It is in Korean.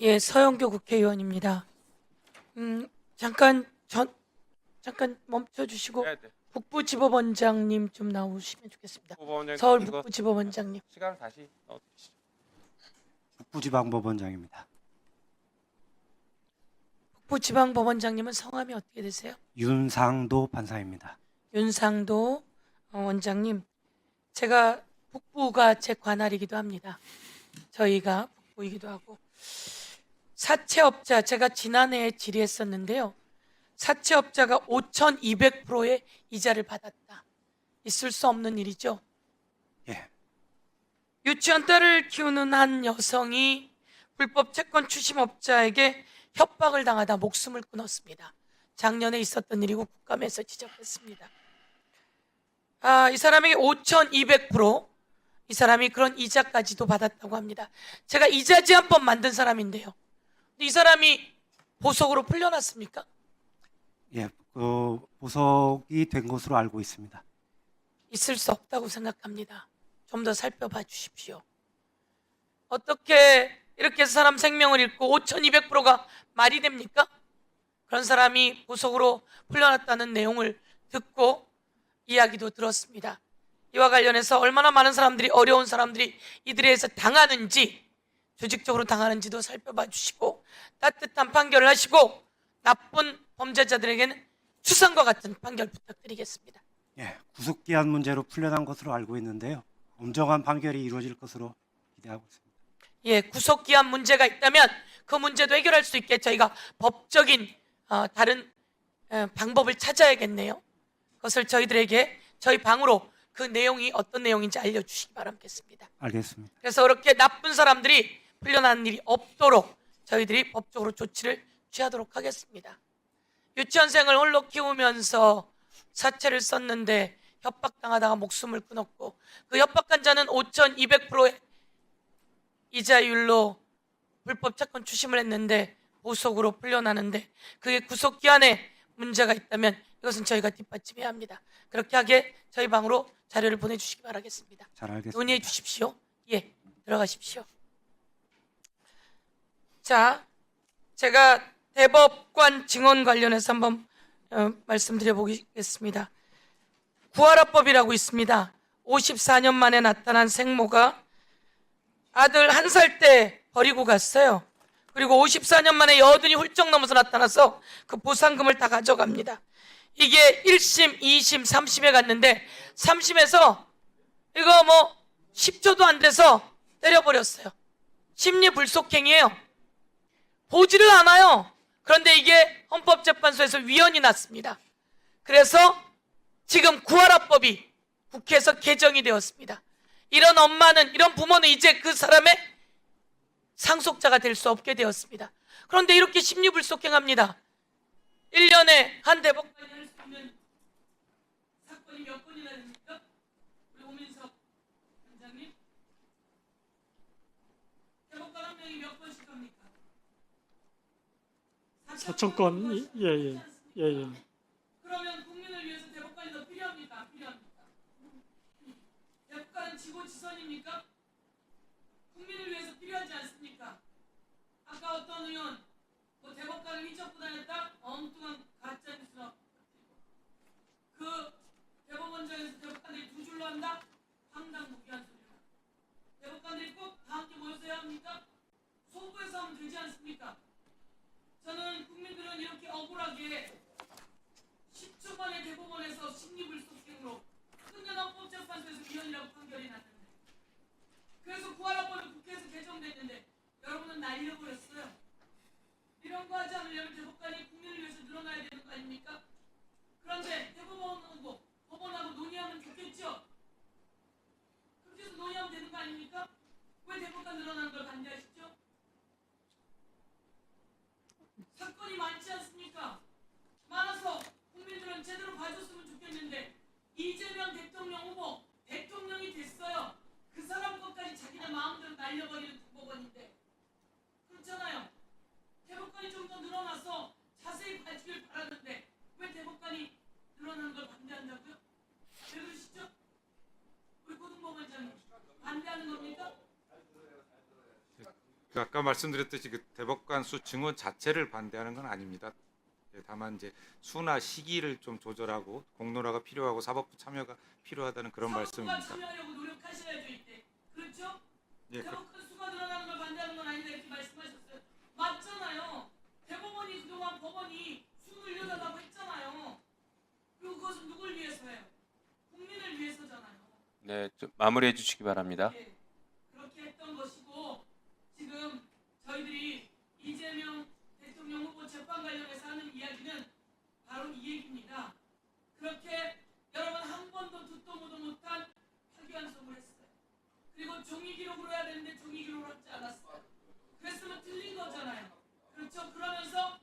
예, 서영교 국회의원입니다. 음, 잠깐 전 잠깐 멈춰 주시고 네, 네. 북부지법원장님 좀 나오시면 좋겠습니다. 서울 이거 북부지법원장님. 시간을 다시 넣어주시죠. 북부지방법원장입니다. 북부지방법원장님은 성함이 어떻게 되세요? 윤상도 판사입니다. 윤상도 어, 원장님. 제가 북부가 제 관할이기도 합니다. 저희가 북부이기도 하고 사채업자 제가 지난해에 질의했었는데요. 사채업자가 5,200%의 이자를 받았다. 있을 수 없는 일이죠. 예, 유치원 딸을 키우는 한 여성이 불법 채권 추심업자에게 협박을 당하다 목숨을 끊었습니다. 작년에 있었던 일이고 국감에서 지적했습니다. 아, 이 사람에게 5,200%, 이 사람이 그런 이자까지도 받았다고 합니다. 제가 이자 제한법 만든 사람인데요. 이 사람이 보석으로 풀려났습니까? 예, 그 보석이 된 것으로 알고 있습니다. 있을 수 없다고 생각합니다. 좀 더 살펴봐 주십시오. 어떻게 이렇게 사람 생명을 잃고 5,200%가 말이 됩니까? 그런 사람이 보석으로 풀려났다는 내용을 듣고 이야기도 들었습니다. 이와 관련해서 얼마나 많은 사람들이 어려운 사람들이 이들에 의해서 당하는지 조직적으로 당하는지도 살펴봐 주시고 따뜻한 판결을 하시고 나쁜 범죄자들에게는 추상과 같은 판결 부탁드리겠습니다. 예, 구속 기한 문제로 풀려난 것으로 알고 있는데요. 엄정한 판결이 이루어질 것으로 기대하고 있습니다. 예, 구속 기한 문제가 있다면 그 문제도 해결할 수 있게 저희가 법적인 어, 다른 어, 방법을 찾아야겠네요. 그것을 저희들에게 저희 방으로 그 내용이 어떤 내용인지 알려주시기 바라겠습니다. 알겠습니다. 그래서 그렇게 나쁜 사람들이 풀려나는 일이 없도록 저희들이 법적으로 조치를 취하도록 하겠습니다. 유치원생을 홀로 키우면서 사채를 썼는데 협박당하다가 목숨을 끊었고 그 협박한 자는 5,200%의 이자율로 불법 채권 추심을 했는데 보석으로 풀려나는데 그게 구속 기한에 문제가 있다면 이것은 저희가 뒷받침해야 합니다. 그렇게 하게 저희 방으로 자료를 보내주시기 바라겠습니다. 잘 알겠습니다. 논의해 주십시오. 예, 들어가십시오. 자, 제가 대법관 증언 관련해서 한번 어, 말씀드려 보겠습니다. 구하라법이라고 있습니다. 54년 만에 나타난 생모가 아들 한 살 때 버리고 갔어요. 그리고 54년 만에 여든이 훌쩍 넘어서 나타나서 그 보상금을 다 가져갑니다. 이게 1심, 2심, 3심에 갔는데 3심에서 이거 뭐 10초도 안 돼서 때려버렸어요. 심리 불속행이에요. 보지를 않아요. 그런데 이게 헌법재판소에서 위헌이 났습니다. 그래서 지금 구하라법이 국회에서 개정이 되었습니다. 이런 엄마는, 이런 부모는 이제 그 사람의 상속자가 될 수 없게 되었습니다. 그런데 이렇게 심리불속행합니다. 1년에 한 대법관이 할수 있는 사건이 몇 건이나 됩니까? 4천 건 예예 예 예, 예, 그러면 국민을 위해서 대법관이 더 필요합니다. 필요합니다. 대법관은 지고 지선입니까? 국민을 위해서 필요하지 않습니까? 아까 어떤 의원 뭐 대법관을 휘젓고 다녔다 엉뚱한 억울하게 10초 만에 대법원에서 심리불속행으로 근데 헌법 재판소에서 위헌이라고 판결이 났는데 그래서 구하라법이 국회에서 개정됐는데 여러분은 날려버렸어요. 이런 거 하지 않으려면 대법관이 국민을 위해서 늘어나야 되는 거 아닙니까? 그런데 대법원하고 법원하고 논의하면 좋겠죠? 그렇게 해서 논의하면 되는 거 아닙니까? 왜 대법관 늘어나는 걸 반대하시죠? 사건이 많지 않습니까? 많아서 국민들은 제대로 봐줬으면 좋겠는데 이재명 대통령 후보 대통령이 됐어요. 그 사람 것까지 자기네 마음대로 날려버리는 대법원인데 그렇잖아요. 대법관이 좀 더 늘어나서 자세히 봐주길 바라는데 왜 대법관이 늘어나는 걸 반대한다고요? 왜 그러시죠? 우리 고등법원장님 반대하는 겁니까? 그 아까 말씀드렸듯이 그 대법관 수 증원 자체를 반대하는 건 아닙니다. 예, 다만 이제 수나 시기를 좀 조절하고 공론화가 필요하고 사법부 참여가 필요하다는 그런 말씀입니다. 참여하려고 노력하셔야죠 이때. 그렇죠? 예. 그... 큰 수가 늘어나는 걸 반대하는 건 아니다 이렇게 말씀하셨어요. 맞잖아요. 대법원이 그동안 법원이 수 늘려달라고 했잖아요. 그리고 그것은 누굴 위해서 해요? 국민을 위해서잖아요. 네, 좀 마무리해 주시기 바랍니다. 예. 그렇게 했던 것이고 지금 저희들이 이재명 재판 관련해서 하는 이야기는 바로 이 얘기입니다. 그렇게 여러분 한 번도 듣도 보도 못한 파기환송을 했어요. 그리고 종이 기록으로 해야 되는데 종이 기록을 하지 않았어요. 그랬으면 틀린 거잖아요. 그렇죠? 그러면서